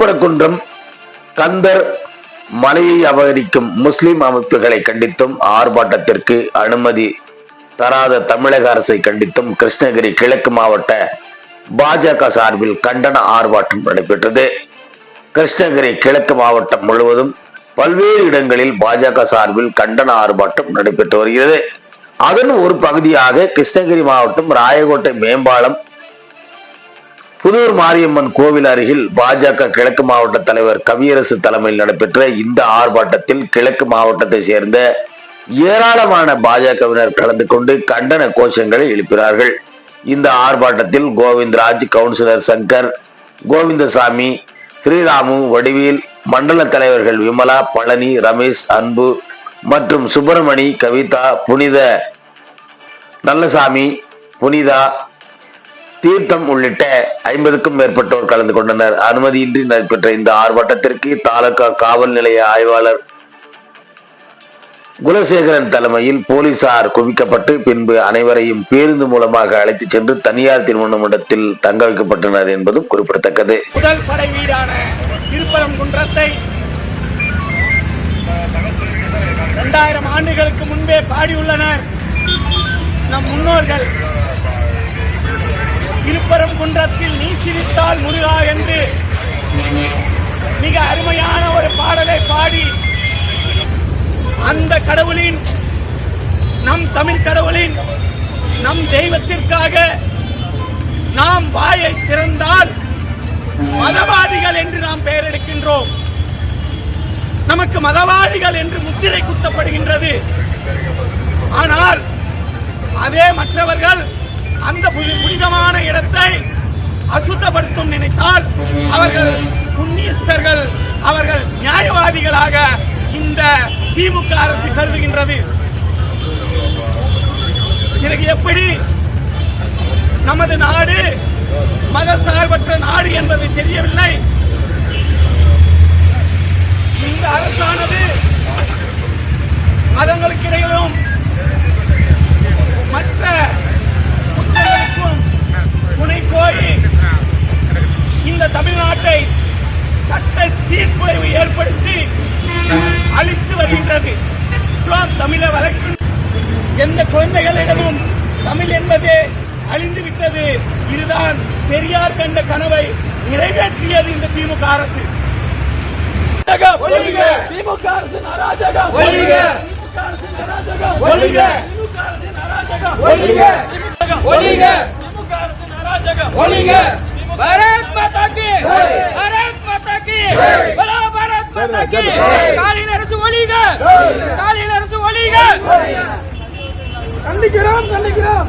திருப்பரங்குன்றம் கந்தர் மலையை அபகரிக்கும் முஸ்லிம் அமைப்புகளை கண்டித்தும் ஆர்ப்பாட்டத்திற்கு அனுமதி தராத தமிழக அரசை கண்டித்தும் கிருஷ்ணகிரி கிழக்கு மாவட்ட பாஜக சார்பில் கண்டன ஆர்ப்பாட்டம் நடைபெற்றது. கிருஷ்ணகிரி கிழக்கு மாவட்டம் முழுவதும் பல்வேறு இடங்களில் பாஜக சார்பில் கண்டன ஆர்ப்பாட்டம் நடைபெற்று வருகிறது. அதன் ஒரு பகுதியாக கிருஷ்ணகிரி மாவட்டம் ராயகோட்டை மேம்பாலம் புதூர் மாரியம்மன் கோவில் அருகில் பாஜக கிழக்கு மாவட்ட தலைவர் கவியரசு தலைமையில் நடைபெற்ற இந்த ஆர்ப்பாட்டத்தில் கிழக்கு மாவட்டத்தை சேர்ந்த ஏராளமான பாஜகவினர் கலந்து கொண்டு கண்டன கோஷங்களை எழுப்பினார்கள். இந்த ஆர்ப்பாட்டத்தில் கோவிந்தராஜ் கவுன்சிலர் சங்கர் கோவிந்தசாமி ஸ்ரீராமு வடிவேல் மண்டல தலைவர்கள் விமலா பழனி ரமேஷ் அன்பு மற்றும் சுப்பிரமணி கவிதா புனித நல்லசாமி புனிதா தீர்த்தம் உள்ளிட்ட ஐம்பதுக்கும் மேற்பட்டோர் கலந்து கொண்டனர். அனுமதியின்றி நடைபெற்ற இந்த ஆர்ப்பாட்டத்திற்கு தாலுகா காவல் நிலைய ஆய்வாளர் குலசேகரன் தலைமையில் போலீசார் குவிக்கப்பட்டு பின்பு அனைவரையும் பேருந்து மூலமாக அழைத்து சென்று தனியார் திருமண மண்டபத்தில் தங்க வைக்கப்பட்டனர் என்பதும் குறிப்பிடத்தக்கது. முதல் படை வீடான திருப்பரங்குன்றத்தை இரண்டாயிரம் ஆண்டுகளுக்கு முன்பே பாடியுள்ளனர் நம் முன்னோர்கள். திருப்பரங்குன்றத்தில் நீ சிரித்தால் முருகா என்று. மிக அருமையான ஒரு பாடலை பாடி அந்த கடவுளின் நம் தமிழ் கடவுளின் நம் தெய்வத்திற்காக நாம் வாயை திறந்தால் மதவாதிகள் என்று நாம் பெயர் எடுக்கின்றோம் நமக்கு மதவாதிகள் என்று முத்திரை குத்தப்படுகின்றது. ஆனால் அதே மற்றவர்கள் அந்த புனிதமான இடத்தை அசுத்தப்படுத்தும் நினைத்தால் அவர்கள் புண்ணியஸ்தர்கள் அவர்கள் நியாயவாதிகளாக இந்த திமுக அரசு கருதுகின்றது. எனக்கு எப்படி நமது நாடு மதசார்பற்ற நாடு என்பது தெரியவில்லை. இந்த அரசானது மதங்களுக்கிடையிலும் சீர்குலைவு ஏற்படுத்தி அழித்து வருகின்றது. தமிழ வழக்கு எந்த குழந்தைகளிடமும் தமிழ் என்பது அழிந்து விட்டது. இதுதான் பெரியார் கண்ட கனவை நிறைவேற்றியது இந்த திமுக அரசு. திமுக அரசின் அராஜகம் திமுக அரசின் அராஜகம் திமுக அரசின் அராஜகம் திமுக அரசின் அராஜகம் பாரத் மாதா கி பாரத் மாதா கி பலா பாரத் மாதா கி. காலின் அரசு ஒழிக காலின் அரசு ஒழிக கண்டிக்கிறோம் கண்டிக்கிறோம்